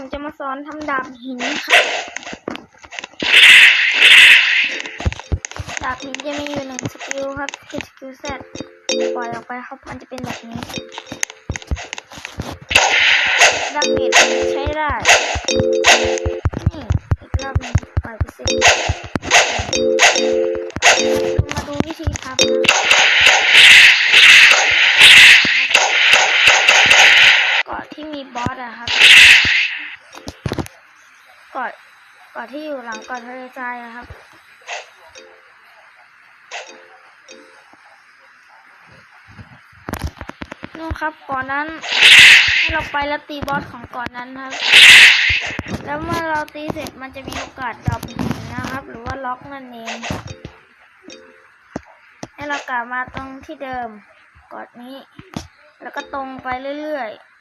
ผมจะมาสอนทำดาบหินครับดาบหินจะมีอยู่หนึ่งสกิลครับคือสกิลเซตปล่อยออกไปครับ มันจะเป็นแบบนี้ กาะเกาะที่อยู่หลังเกาะทะเลทรายอะครับ นู่นครับก่อนนั้นให้เราไปแล้วตีบอสของก่อนนั้นครับ แล้วเมื่อเราตีเสร็จมันจะมีโอกาสดรอปหินนะครับ หรือว่าล็อกนั่นเองให้เรากลับมาตรงที่เดิมกอดนี้ แล้วก็ตรงไปเรื่อยๆ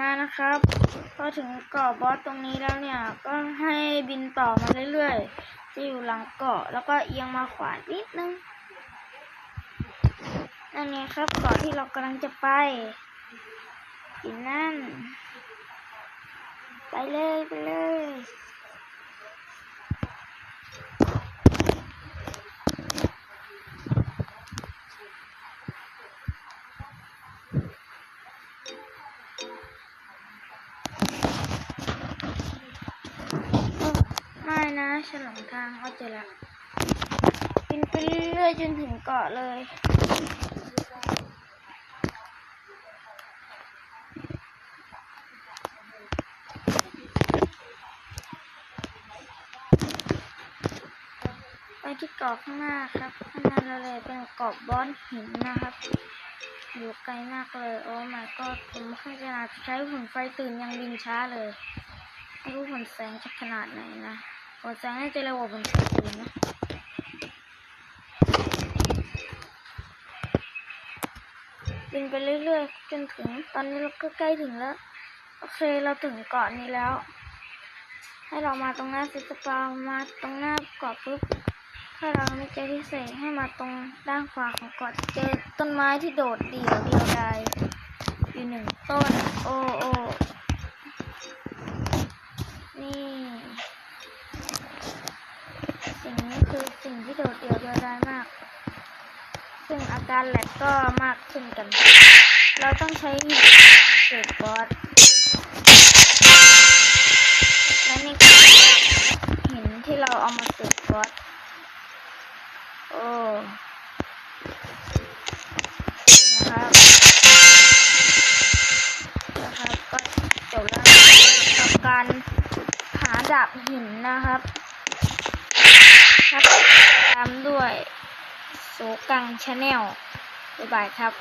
มานะครับพอถึงเกาะบอสตรงนี้แล้วเนี่ย ก็ให้บินต่อมาเรื่อยๆจะอยู่หลังเกาะ แล้วก็เอียงมาขวานิดนึงนั่นไงครับเกาะที่เรากำลังจะไปบินนั่น ไปเลย ไปเลย ไม่นะฉลงทางเอาเจอแล้วบินไปเรื่อยจนถึงเกาะเลยไปที่เกาะข้างหน้าครับข้างหน้าเราเลยเป็นเกาะบอนหินนะครับ อยู่ไกลมากเลย โอ้ my god ผมไม่ค่อยจะนาดใช้หุ่นไฟตื่นยังบินช้าเลย ไม่รู้ผลแสงจะขนาดไหนนะ ผลแสงให้จะเร็วกว่าผลแสงอื่นนะบินไปเรื่อยๆจนถึงตอนนี้เราก็ใกล้ถึงแล้ว โอเคเราถึงเกาะนี้แล้ว ให้เรามาตรงหน้าซิสปามาตรงหน้าเกาะปุ๊บถ้าเราไม่เจอที่เศษให้มาตรงด้านขวาของเกาะเจอต้นไม้ที่โดดเดี่ยวเดียวดายอยู่หนึ่งต้น โอ้โอ้ นี่ สิ่งนี้คือสิ่ง ที่โดดเดี่ยวเดียวดายมาก ซึ่งอาการแหลกก็มากขึ้นกัน เราต้องใช้หินเกิดบอสและนี่คือหินที่เราเอามาเกิดบอสโอ้นะครับนะครับก็จบแล้วกับการหาดาบหินนะครับ ครับ ตามด้วยโสกังชาแนลบ๊ายบายครับ